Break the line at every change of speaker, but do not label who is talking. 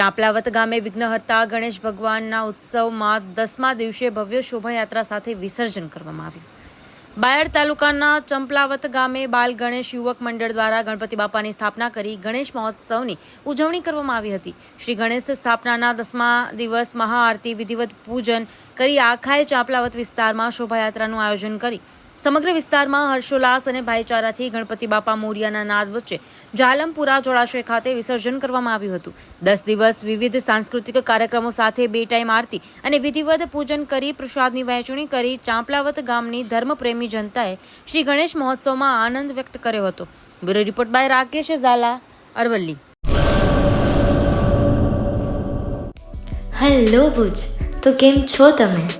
ચાંપલાવત ગામે વિઘ્નહર્તા ગણેશ ભગવાનના ઉત્સવમાં દસમા દિવસે ભવ્ય શોભાયાત્રા સાથે વિસર્જન કરવામાં આવ્યું. બાયડ તાલુકાના ચંપલાવત ગામે બાલ ગણેશ યુવક મંડળ દ્વારા ગણપતિ બાપાની સ્થાપના કરી ગણેશ મહોત્સવની ઉજવણી કરવામાં આવી હતી. શ્રી ગણેશ સ્થાપનાના દસમા દિવસ મહાઆરતી વિધિવત પૂજન કરી આખાએ ચાંપલાવત વિસ્તારમાં શોભાયાત્રાનું આયોજન કરી સમગ્ર વિસ્તારમાં હર્ષોલ્લાસ અને ભાઈચારાથી ગણપતિ બાપા મોરિયાના નાદ વચ્ચે જાલમપુરા જળાશય ખાતે વિસર્જન કરવામાં આવ્યું હતું. દસ દિવસ વિવિધ સાંસ્કૃતિક કાર્યક્રમો સાથે બે ટાઈમ આરતી અને વિધિવત પૂજન કરી પ્રસાદની વહેંચણી કરી ચાંપલાવત ગામની ધર્મપ્રેમી જનતાએ શ્રી ગણેશ મહોત્સવમાં આનંદ વ્યક્ત કર્યો હતો. Bureau report by Rakesh Jhala, Aravalli.
Hello Bhuj, તો કેમ છો તમે?